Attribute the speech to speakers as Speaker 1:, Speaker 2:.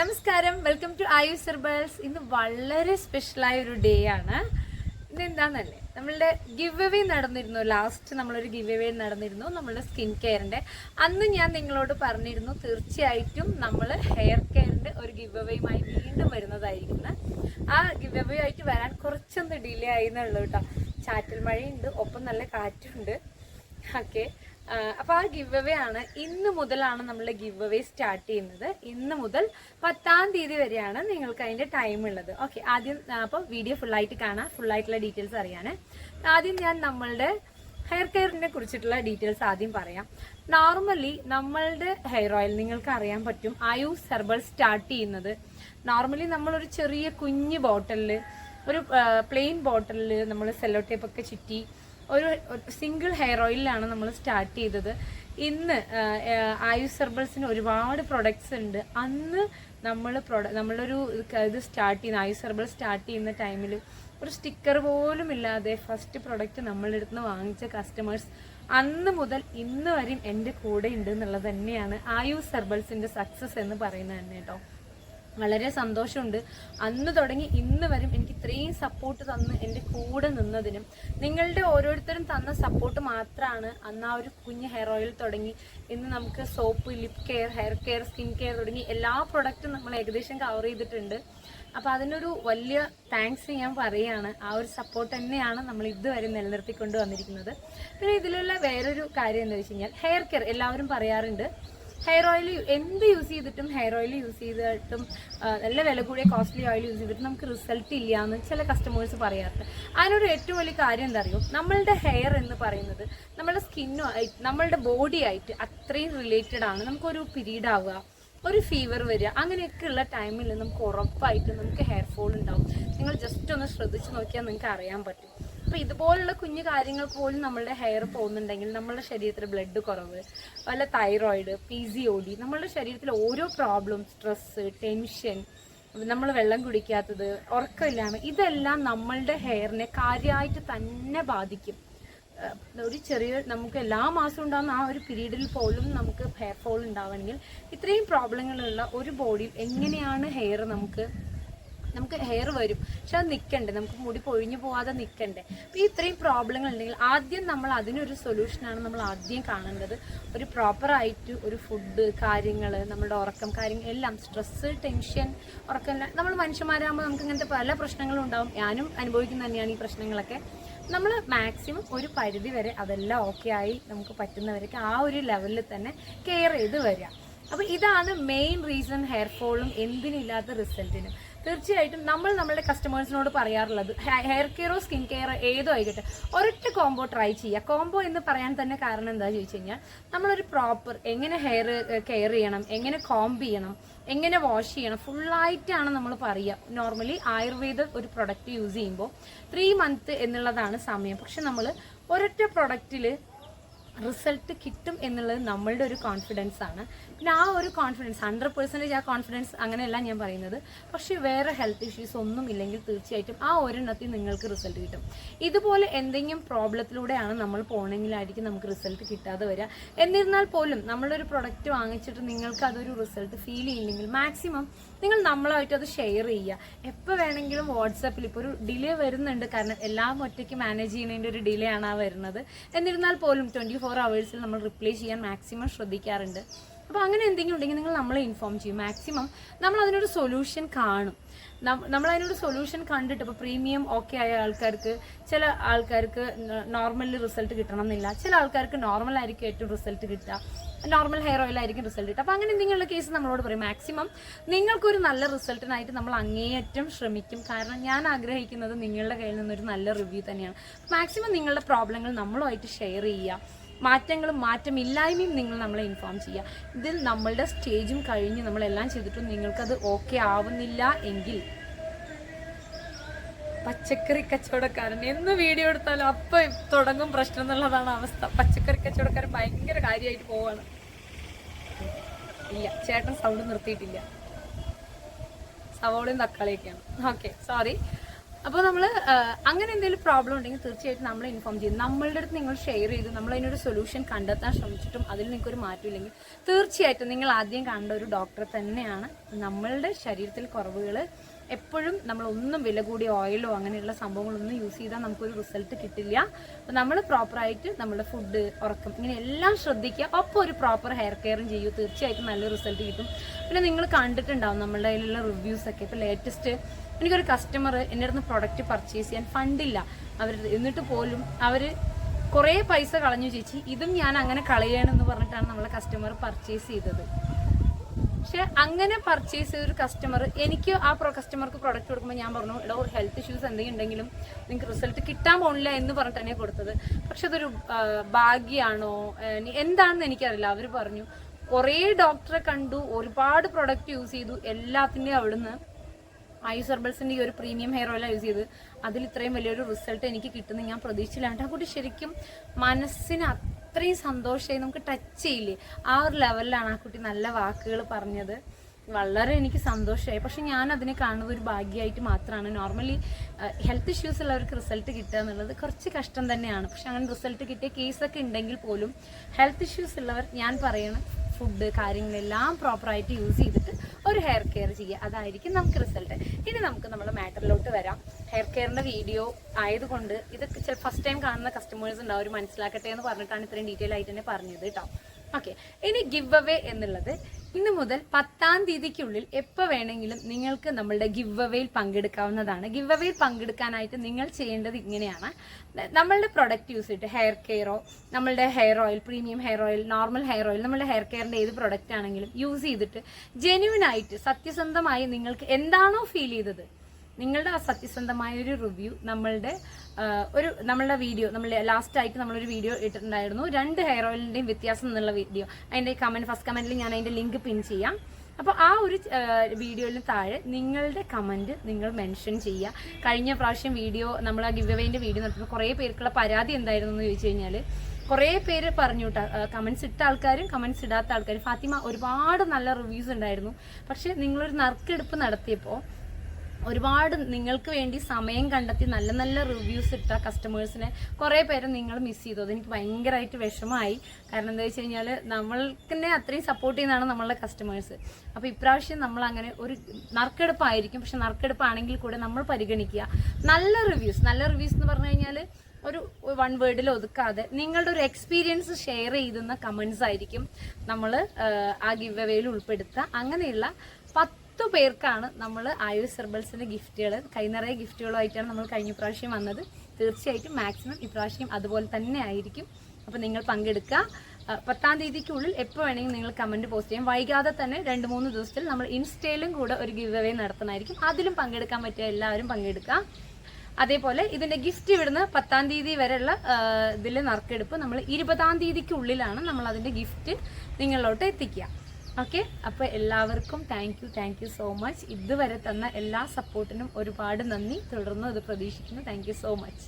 Speaker 1: നമസ്കാരം. Welcome to ആയുസ് സർബൽസ് ഇന്ന് വളരെ സ്പെഷ്യലായ ഒരു ഡേ ആണ്. ഇന്ന് എന്താണെന്നല്ലേ നമ്മളുടെ ഗിവ് അവേ നടന്നിരുന്നു. ലാസ്റ്റ് നമ്മളൊരു ഗിവ് അവേ നടന്നിരുന്നു നമ്മളുടെ സ്കിൻ കെയറിന്റെ അന്ന് ഞാൻ നിങ്ങളോട് പറഞ്ഞിരുന്നു തീർച്ചയായിട്ടും നമ്മൾ ഹെയർ കെയറിന്റെ ഒരു ഗിവ് അവേയുമായി വീണ്ടും വരുന്നതായിരിക്കും. ആ ഗിവ് അവേ ആയിട്ട് വരാൻ കുറച്ചൊന്ന് ഡിലേ ആയി എന്നുള്ളൂ കേട്ടോ. ചാറ്റൽ മഴയുണ്ട് ഒപ്പം നല്ല കാറ്റുണ്ട്. ഓക്കെ അപ്പൊ ആ ഗിവ് അവേ ആണ് ഇന്ന് മുതലാണ് നമ്മൾ ഗിവ് അവേ സ്റ്റാർട്ട് ചെയ്യുന്നത്. ഇന്ന് മുതൽ പത്താം തീയതി വരെയാണ് നിങ്ങൾക്ക് അതിന്റെ ടൈം ഉള്ളത്. ഓക്കെ ആദ്യം അപ്പോൾ വീഡിയോ ഫുള്ളായിട്ട് കാണാം. ഫുള്ളായിട്ടുള്ള ഡീറ്റെയിൽസ് അറിയാൻ ആദ്യം ഞാൻ നമ്മളുടെ ഹെയർ കെയറിനെ കുറിച്ചിട്ടുള്ള ഡീറ്റെയിൽസ് ആദ്യം പറയാം. നോർമലി നമ്മളുടെ ഹെയർ ഓയിൽ നിങ്ങൾക്ക് അറിയാൻ പറ്റും. ആയുസ് ഹെർബൽ സ്റ്റാർട്ട് ചെയ്യുന്നത്. നോർമലി നമ്മളൊരു ചെറിയ കുഞ്ഞ് ബോട്ടിലിൽ ഒരു പ്ലെയിൻ ബോട്ടിലിൽ നമ്മൾ സെല്ലോ ടേപ്പ് ഒക്കെ ചുറ്റി ഒരു സിംഗിൾ ഹെയർ ഓയിലാണ് നമ്മൾ സ്റ്റാർട്ട് ചെയ്തത്. ഇന്ന് ആയുസ് ഹെർബൽസിന് ഒരുപാട് പ്രൊഡക്ട്സ് ഉണ്ട്. അന്ന് നമ്മൾ പ്രൊഡ നമ്മളൊരു ഇത് സ്റ്റാർട്ട് ചെയ്യുന്ന ആയുസ് ഹെർബൽ സ്റ്റാർട്ട് ചെയ്യുന്ന ടൈമിൽ ഒരു സ്റ്റിക്കർ പോലും ഇല്ലാതെ ഫസ്റ്റ് പ്രൊഡക്റ്റ് നമ്മളുടെ അടുത്ത് നിന്ന് വാങ്ങിച്ച കസ്റ്റമേഴ്സ് അന്ന് മുതൽ ഇന്ന് വരെയും എന്റെ കൂടെ ഉണ്ട് എന്നുള്ളത് തന്നെയാണ് ആയുസ് ഹെർബൽസിന്റെ സക്സസ് എന്ന് പറയുന്നത് തന്നെ കേട്ടോ. വളരെ സന്തോഷമുണ്ട്. അന്ന് തുടങ്ങി ഇന്ന് വരും എനിക്ക് ഇത്രയും സപ്പോർട്ട് തന്ന് എന്റെ കൂടെ നിന്നതിനും. നിങ്ങളുടെ ഓരോരുത്തരും തന്ന സപ്പോർട്ട് മാത്രമാണ് അന്ന് ആ ഒരു കുഞ്ഞ് ഹെയർ ഓയിൽ തുടങ്ങി. ഇന്ന് നമുക്ക് soap lip care hair care skin care തുടങ്ങി എല്ലാ പ്രൊഡക്റ്റും നമ്മൾ ഏകദേശം കവർ ചെയ്തിട്ടുണ്ട്. അപ്പോൾ അതിനൊരു വലിയ താങ്ക്സ് ഞാൻ പറയുകയാണ്. ആ ഒരു സപ്പോർട്ട് തന്നെയാണ് നമ്മൾ ഇതുവരെ നിലനിർത്തിക്കൊണ്ട് വന്നിരിക്കുന്നത്. പിന്നെ ഇതിലുള്ള വേറൊരു കാര്യം എന്താ വെച്ച് കഴിഞ്ഞാൽ ഹെയർ കെയർ എല്ലാവരും പറയാറുണ്ട്. ഹെയർ ഓയിൽ എന്ത് യൂസ് ചെയ്തിട്ടും ഹെയർ ഓയിൽ യൂസ് ചെയ്തിട്ടും നല്ല വില കൂടിയ കോസ്റ്റ്ലി ഓയിൽ യൂസ് ചെയ്തിട്ടും നമുക്ക് റിസൾട്ട് ഇല്ല എന്ന് ചില കസ്റ്റമേഴ്സ് പറയാറുണ്ട്. അതിനൊരു ഏറ്റവും വലിയ കാര്യം എന്താ അറിയോ? നമ്മളുടെ ഹെയർ എന്ന് പറയുന്നത് നമ്മുടെ സ്കിന്നോ നമ്മളുടെ ബോഡി ആയിട്ട് അത്രയും റിലേറ്റഡ് ആണ്. നമുക്കൊരു പീരീഡ് ആവുക ഒരു ഫീവർ വരിക അങ്ങനെയൊക്കെയുള്ള ടൈമിൽ നമുക്ക് ഉറപ്പായിട്ട് നമുക്ക് ഹെയർ ഫോൾ ഉണ്ടാവും. നിങ്ങൾ ജസ്റ്റ് ഒന്ന് ശ്രദ്ധിച്ച് നോക്കിയാൽ നിങ്ങൾക്ക് അറിയാൻ പറ്റും. അപ്പൊ ഇതുപോലുള്ള കുഞ്ഞു കാര്യങ്ങൾ പോലും നമ്മളുടെ ഹെയർ പോകുന്നുണ്ടെങ്കിൽ നമ്മളുടെ ശരീരത്തിൽ ബ്ലഡ് കുറവ് വല്ല thyroid P C O D നമ്മളുടെ ശരീരത്തിൽ ഓരോ പ്രോബ്ലം സ്ട്രെസ് ടെൻഷൻ നമ്മൾ വെള്ളം കുടിക്കാത്തത് ഉറക്കമില്ലായ്മ ഇതെല്ലാം നമ്മളുടെ ഹെയറിനെ കാര്യമായിട്ട് തന്നെ ബാധിക്കും. ഒരു ചെറിയ നമുക്ക് എല്ലാ മാസവും ഉണ്ടാകുന്ന ആ ഒരു പീരീഡിൽ പോലും നമുക്ക് ഹെയർ ഫോൾ ഉണ്ടാവണമെങ്കിൽ ഇത്രയും പ്രോബ്ലങ്ങളുള്ള ഒരു ബോഡിയിൽ എങ്ങനെയാണ് ഹെയർ നമുക്ക് നമുക്ക് ഹെയർ വരും. പക്ഷെ അത് നിൽക്കണ്ടേ നമുക്ക് മുടി പൊഴിഞ്ഞു പോവാതെ നിൽക്കണ്ടേ അപ്പോൾ ഇത്രയും പ്രോബ്ലങ്ങൾ ഉണ്ടെങ്കിൽ ആദ്യം നമ്മൾ അതിനൊരു സൊല്യൂഷനാണ് നമ്മൾ ആദ്യം കാണേണ്ടത്. ഒരു പ്രോപ്പറായിട്ട് ഒരു ഫുഡ് കാര്യങ്ങൾ നമ്മുടെ ഉറക്കം കാര്യങ്ങൾ എല്ലാം സ്ട്രെസ് ടെൻഷൻ ഉറക്കം നമ്മൾ മനുഷ്യന്മാരാകുമ്പോൾ നമുക്ക് ഇങ്ങനത്തെ പല പ്രശ്നങ്ങളും ഉണ്ടാവും. ഞാനും അനുഭവിക്കുന്ന തന്നെയാണ് ഈ പ്രശ്നങ്ങളൊക്കെ. നമ്മൾ മാക്സിമം ഒരു പരിധി വരെ അതെല്ലാം ഓക്കെ ആയി നമുക്ക് പറ്റുന്നവരൊക്കെ ആ ഒരു ലെവലിൽ തന്നെ കെയർ ചെയ്ത് വരിക. അപ്പൊ ഇതാണ് മെയിൻ റീസൺ ഹെയർ ഫോളും എന്തിനില്ലാത്ത റിസൾട്ടിനും തീർച്ചയായിട്ടും നമ്മൾ നമ്മുടെ കസ്റ്റമേഴ്സിനോട് പറയാറുള്ളത് ഹെയർ കെയറോ സ്കിൻ കെയറോ ഏതോ ആയിക്കോട്ടെ ഒരൊറ്റ കോംബോ ട്രൈ ചെയ്യുക. കോംബോ എന്ന് പറയാൻ തന്നെ കാരണം എന്താ ചോദിച്ചു കഴിഞ്ഞാൽ നമ്മളൊരു പ്രോപ്പർ എങ്ങനെ ഹെയർ കെയർ ചെയ്യണം എങ്ങനെ കോംബ് ചെയ്യണം എങ്ങനെ വാഷ് ചെയ്യണം ഫുള്ളായിട്ടാണ് നമ്മൾ പറയുക. നോർമലി ആയുർവേദ ഒരു പ്രൊഡക്റ്റ് യൂസ് ചെയ്യുമ്പോൾ ത്രീ മന്ത് എന്നുള്ളതാണ് സമയം. പക്ഷെ നമ്മൾ ഒരൊറ്റ പ്രൊഡക്റ്റിൽ റിസൾട്ട് കിട്ടും എന്നുള്ളത് നമ്മളുടെ ഒരു കോൺഫിഡൻസ് ആണ്. പിന്നെ ആ ഒരു കോൺഫിഡൻസ് ഹൺഡ്രഡ് പെർസെന്റേജ് ആ കോൺഫിഡൻസ് അങ്ങനെയല്ല ഞാൻ പറയുന്നത്. പക്ഷേ വേറെ ഹെൽത്ത് ഇഷ്യൂസ് ഒന്നും ഇല്ലെങ്കിൽ തീർച്ചയായിട്ടും ആ ഒരെണ്ണത്തിൽ നിങ്ങൾക്ക് റിസൾട്ട് കിട്ടും. ഇതുപോലെ എന്തെങ്കിലും പ്രോബ്ലത്തിലൂടെയാണ് നമ്മൾ പോകണമെങ്കിലായിരിക്കും നമുക്ക് റിസൾട്ട് കിട്ടാതെ വരിക. എന്നിരുന്നാൽ പോലും നമ്മളൊരു പ്രൊഡക്റ്റ് വാങ്ങിച്ചിട്ട് നിങ്ങൾക്ക് അതൊരു റിസൾട്ട് ഫീൽ ചെയ്യില്ലെങ്കിൽ മാക്സിമം നിങ്ങൾ നമ്മളായിട്ട് അത് ഷെയർ ചെയ്യുക. എപ്പോൾ വേണമെങ്കിലും വാട്സാപ്പിൽ ഇപ്പോൾ ഒരു ഡിലേ വരുന്നുണ്ട്. കാരണം എല്ലാം ഒറ്റയ്ക്ക് മാനേജ് ചെയ്യുന്നതിന്റെ ഒരു ഡിലേ ആണ് ആ വരുന്നത്. എന്നിരുന്നാൽ പോലും ട്വന്റി ഫോർ അവേഴ്സിൽ നമ്മൾ റിപ്ലൈ ചെയ്യാൻ മാക്സിമം ശ്രദ്ധിക്കാറുണ്ട്. അപ്പോൾ അങ്ങനെ എന്തെങ്കിലും ഉണ്ടെങ്കിൽ നിങ്ങൾ നമ്മളെ ഇൻഫോം ചെയ്യും. മാക്സിമം നമ്മൾ അതിനൊരു സൊല്യൂഷൻ കാണും. നമ്മൾ അതിനൊരു സൊല്യൂഷൻ കണ്ടിട്ട് ഇപ്പോൾ പ്രീമിയം ഓക്കെ ആയ ആൾക്കാർക്ക് ചില ആൾക്കാർക്ക് നോർമലി റിസൾട്ട് കിട്ടണം എന്നില്ല ചില ആൾക്കാർക്ക് നോർമൽ ആയിരിക്കും ഏറ്റവും റിസൾട്ട് കിട്ടുക. നോർമൽ ഹെയർ ഓയിൽ ആയിരിക്കും റിസൾട്ട് കിട്ടുക. അപ്പോൾ അങ്ങനെ എന്തെങ്കിലുമുള്ള കേസ് നമ്മളോട് പറയും മാക്സിമം നിങ്ങൾക്കൊരു നല്ല റിസൾട്ടിനായിട്ട് നമ്മൾ അങ്ങേയറ്റം ശ്രമിക്കും. കാരണം ഞാൻ ആഗ്രഹിക്കുന്നത് നിങ്ങളുടെ കയ്യിൽ നിന്നൊരു നല്ല റിവ്യൂ തന്നെയാണ്. മാക്സിമം നിങ്ങളുടെ പ്രോബ്ലങ്ങൾ നമ്മളുമായിട്ട് ഷെയർ ചെയ്യുക. മാറ്റങ്ങളും മാറ്റമില്ലായ്മയും നിങ്ങൾ നമ്മളെ ഇൻഫോം ചെയ്യുക. ഇതിൽ നമ്മളുടെ സ്റ്റേജും കഴിഞ്ഞ് നമ്മളെല്ലാം ചെയ്തിട്ടും നിങ്ങൾക്കത് ഓക്കെ ആവുന്നില്ല എങ്കിൽ പച്ചക്കറി കച്ചവടക്കാരൻ. എന്ന് വീഡിയോ എടുത്താലും അപ്പൊ തുടങ്ങും പ്രശ്നം എന്നുള്ളതാണ് അവസ്ഥ. പച്ചക്കറി കച്ചവടക്കാരൻ ഭയങ്കര കാര്യമായിട്ട് പോവാണ്. ഇല്ല ചേട്ടൻ സൗണ്ട് നിർത്തിയിട്ടില്ല. സവോളയും തക്കാളിയൊക്കെയാണ്. ഓക്കെ സോറി അപ്പോൾ നമ്മൾ അങ്ങനെ എന്തെങ്കിലും പ്രോബ്ലം ഉണ്ടെങ്കിൽ തീർച്ചയായിട്ടും നമ്മൾ ഇൻഫോം ചെയ്യും. നമ്മളുടെ അടുത്ത് നിങ്ങൾ ഷെയർ ചെയ്ത് നമ്മൾ അതിനൊരു സൊല്യൂഷൻ കണ്ടെത്താൻ ശ്രമിച്ചിട്ടും അതിൽ നിങ്ങൾക്ക് ഒരു മാറ്റമില്ലെങ്കിൽ തീർച്ചയായിട്ടും നിങ്ങൾ ആദ്യം കണ്ട ഒരു ഡോക്ടറെ തന്നെയാണ് നമ്മളുടെ ശരീരത്തിൽ കുറവുകൾ എപ്പോഴും നമ്മൾ ഒന്നും വില കൂടിയ ഓയിലോ അങ്ങനെയുള്ള സംഭവങ്ങളൊന്നും യൂസ് ചെയ്താൽ നമുക്കൊരു റിസൾട്ട് കിട്ടില്ല. അപ്പോൾ നമ്മൾ പ്രോപ്പറായിട്ട് നമ്മുടെ ഫുഡ് ഉറക്കം ഇങ്ങനെ എല്ലാം ശ്രദ്ധിക്കുക. അപ്പോൾ ഒരു പ്രോപ്പർ ഹെയർ കെയറും ചെയ്യൂ. തീർച്ചയായിട്ടും നല്ല റിസൾട്ട് കിട്ടും. പിന്നെ നിങ്ങൾ കണ്ടിട്ടുണ്ടാവും നമ്മളുടെ കയ്യിലുള്ള റിവ്യൂസൊക്കെ ഇപ്പോൾ ലേറ്റസ്റ്റ് എനിക്കൊരു കസ്റ്റമർ എന്റെ അടുത്ത് പ്രൊഡക്റ്റ് പർച്ചേസ് ചെയ്യാൻ ഫണ്ടില്ല അവർ എന്നിട്ട് പോലും അവർ കുറേ പൈസ കളഞ്ഞു ചേച്ചി. ഇതും ഞാൻ അങ്ങനെ കളയണമെന്ന് പറഞ്ഞിട്ടാണ് നമ്മളെ കസ്റ്റമർ പർച്ചേസ് ചെയ്തത്. പക്ഷെ അങ്ങനെ പർച്ചേസ് ചെയ്തൊരു കസ്റ്റമർ എനിക്ക് ആ കസ്റ്റമർക്ക് പ്രൊഡക്റ്റ് കൊടുക്കുമ്പോൾ ഞാൻ പറഞ്ഞു എടോ ഹെൽത്ത് ഇഷ്യൂസ് എന്തെങ്കിലും ഉണ്ടെങ്കിലും നിങ്ങൾക്ക് റിസൾട്ട് കിട്ടാൻ പോണില്ല എന്ന് പറഞ്ഞിട്ടാണ് തന്നെ കൊടുത്തത്. പക്ഷെ അതൊരു ഭാഗ്യമാണോ എന്താണെന്ന് എനിക്കറിയില്ല. അവർ പറഞ്ഞു കുറേ ഡോക്ടറെ കണ്ടു ഒരുപാട് പ്രൊഡക്റ്റ് യൂസ് ചെയ്തു എല്ലാത്തിന്റെയും അവിടുന്ന് ആയുസ് ഹെർബൽസിന്റെ ഈ ഒരു പ്രീമിയം ഹെയർ ഓയിലാണ് യൂസ് ചെയ്ത് അതിൽ ഇത്രയും വലിയൊരു റിസൾട്ട് എനിക്ക് കിട്ടുന്ന ഞാൻ പ്രതീക്ഷിച്ചില്ല. ആ കുട്ടി ശരിക്കും മനസ്സിന് അത്രയും സന്തോഷമായി നമുക്ക് ടച്ച് ചെയ്യില്ലേ? ആ ഒരു ലെവലിലാണ് ആ കുട്ടി നല്ല വാക്കുകൾ പറഞ്ഞത്. വളരെ എനിക്ക് സന്തോഷമായി. പക്ഷെ ഞാൻ അതിനെ കാണുന്നത് ഒരു ഭാഗ്യമായിട്ട് മാത്രമാണ്. നോർമലി ഹെൽത്ത് ഇഷ്യൂസ് ഉള്ളവർക്ക് റിസൾട്ട് കിട്ടുക എന്നുള്ളത് കുറച്ച് കഷ്ടം തന്നെയാണ്. പക്ഷെ അങ്ങനെ റിസൾട്ട് കിട്ടിയ കേസൊക്കെ ഉണ്ടെങ്കിൽ പോലും ഹെൽത്ത് ഇഷ്യൂസ് ഉള്ളവർ ഞാൻ പറയണം ഫുഡ് കാര്യങ്ങളെല്ലാം പ്രോപ്പറായിട്ട് യൂസ് ചെയ്തിട്ട് ഒരു ഹെയർ കെയർ ചെയ്യുക. അതായിരിക്കും നമുക്ക് റിസൾട്ട് ഇനി നമുക്ക് നമ്മുടെ മാറ്ററിലോട്ട് വരാം. ഹെയർ കെയറിന്റെ വീഡിയോ ആയതുകൊണ്ട് ചില ഫസ്റ്റ് ടൈം കാണുന്ന കസ്റ്റമേഴ്സ് ഉണ്ടാവും അവർ മനസ്സിലാക്കട്ടെ എന്ന് പറഞ്ഞിട്ടാണ് ഇത്രയും ഡീറ്റെയിൽ ആയിട്ട് തന്നെ പറഞ്ഞത് കേട്ടോ. ഓക്കെ ഇനി ഗിവ് അവേ എന്നുള്ളത് ഇന്ന് മുതൽ പത്താം തീയതിക്കുള്ളിൽ എപ്പോൾ വേണമെങ്കിലും നിങ്ങൾക്ക് നമ്മളുടെ ഗിവ് അവേയിൽ പങ്കെടുക്കാവുന്നതാണ്. ഗിവ് അവേയിൽ പങ്കെടുക്കാനായിട്ട് നിങ്ങൾ ചെയ്യേണ്ടത് ഇങ്ങനെയാണ്. നമ്മളുടെ പ്രൊഡക്റ്റ് യൂസ് ചെയ്തിട്ട് ഹെയർ കെയറോ നമ്മളുടെ hair oil premium hair oil normal hair oil നമ്മളുടെ ഹെയർ കെയറിന്റെ ഏത് പ്രൊഡക്റ്റ് ആണെങ്കിലും യൂസ് ചെയ്തിട്ട് ജെന്യുവിനായിട്ട് സത്യസന്ധമായി നിങ്ങൾക്ക് എന്താണോ ഫീൽ ചെയ്തത് നിങ്ങളുടെ സത്യസന്ധമായ ഒരു റിവ്യൂ നമ്മളുടെ ഒരു നമ്മളുടെ വീഡിയോ നമ്മൾ ലാസ്റ്റ് ആയിട്ട് നമ്മളൊരു വീഡിയോ ഇട്ടിട്ടുണ്ടായിരുന്നു. രണ്ട് ഹെയർ ഓയിലിന്റെയും വ്യത്യാസം എന്നുള്ള വീഡിയോ അതിന്റെ കമന്റ് ഫസ്റ്റ് കമന്റിൽ ഞാൻ അതിന്റെ ലിങ്ക് പിൻ ചെയ്യാം. അപ്പോൾ ആ ഒരു വീഡിയോയിൽ താഴെ നിങ്ങളുടെ കമന്റ് നിങ്ങൾ മെൻഷൻ ചെയ്യുക. കഴിഞ്ഞ പ്രാവശ്യം വീഡിയോ നമ്മൾ ആ ഗിവ് അവേന്റെ വീഡിയോ നടത്തുമ്പോൾ കുറേ പേർക്കുള്ള പരാതി എന്തായിരുന്നു എന്ന് ചോദിച്ചു കഴിഞ്ഞാൽ കുറേ പേര് പറഞ്ഞു കമൻസ് ഇട്ട ആൾക്കാരും കമൻസ് ഇടാത്ത ആൾക്കാരും. ഫാത്തിമ ഒരുപാട് നല്ല റിവ്യൂസ് ഉണ്ടായിരുന്നു. പക്ഷേ നിങ്ങളൊരു നറുക്കെടുപ്പ് നടത്തിയപ്പോൾ ഒരുപാട് നിങ്ങൾക്ക് വേണ്ടി സമയം കണ്ടെത്തി നല്ല നല്ല റിവ്യൂസ് ഇട്ട കസ്റ്റമേഴ്സിനെ കുറേ പേരെ നിങ്ങൾ മിസ് ചെയ്തു. അതെനിക്ക് ഭയങ്കരമായിട്ട് വിഷമമായി. കാരണം എന്താ വെച്ച് കഴിഞ്ഞാൽ നമ്മൾക്കിനെ അത്രയും സപ്പോർട്ട് ചെയ്യുന്നതാണ് നമ്മളുടെ കസ്റ്റമേഴ്സ് അപ്പോൾ ഇപ്രാവശ്യം നമ്മൾ അങ്ങനെ ഒരു നറുക്കെടുപ്പായിരിക്കും. പക്ഷെ നറുക്കെടുപ്പാണെങ്കിൽ കൂടെ നമ്മൾ പരിഗണിക്കുക. നല്ല റിവ്യൂസ് നല്ല റിവ്യൂസ് എന്ന് പറഞ്ഞു കഴിഞ്ഞാൽ ഒരു വൺ വേർഡിൽ ഒതുക്കാതെ നിങ്ങളുടെ ഒരു എക്സ്പീരിയൻസ് ഷെയർ ചെയ്യുന്ന കമൻസ് ആയിരിക്കും നമ്മൾ ആ ഗിവ് അവേയിൽ ഉൾപ്പെടുത്തുക. അങ്ങനെയുള്ള പത്ത് പേർക്കാണ് നമ്മൾ ആയുസ് ഹെർബൽസിന്റെ ഗിഫ്റ്റുകൾ കൈ നിറയെ ഗിഫ്റ്റുകളുമായിട്ടാണ് നമ്മൾ കഴിഞ്ഞ പ്രാവശ്യം വന്നത്. തീർച്ചയായിട്ടും മാക്സിമം ഇപ്രാവശ്യം അതുപോലെ തന്നെ ആയിരിക്കും. അപ്പോൾ നിങ്ങൾ പങ്കെടുക്കുക. പത്താം തീയതിക്കുള്ളിൽ എപ്പോൾ വേണമെങ്കിലും നിങ്ങൾ കമന്റ് പോസ്റ്റ് ചെയ്യാം. വൈകാതെ തന്നെ രണ്ട് മൂന്ന് ദിവസത്തിൽ നമ്മൾ ഇൻസ്റ്റയിലും കൂടെ ഒരു ഗിവ് അവേ നടത്തുന്നതായിരിക്കും. അതിലും പങ്കെടുക്കാൻ പറ്റിയ എല്ലാവരും പങ്കെടുക്കുക. അതേപോലെ ഇതിന്റെ ഗിഫ്റ്റ് ഇവിടുന്ന് പത്താം തീയതി വരെയുള്ള ഇതിൽ നറുക്കെടുപ്പ് നമ്മൾ ഇരുപതാം തീയതിക്കുള്ളിലാണ് നമ്മൾ അതിന്റെ ഗിഫ്റ്റ് നിങ്ങളിലോട്ട് എത്തിക്കുക. ഓക്കെ? അപ്പോൾ എല്ലാവർക്കും thank you thank you so much ഇതുവരെ തന്ന എല്ലാ സപ്പോർട്ടിനും ഒരുപാട് നന്ദി. തുടർന്നും ഇത് പ്രതീക്ഷിക്കുന്നു. Thank so much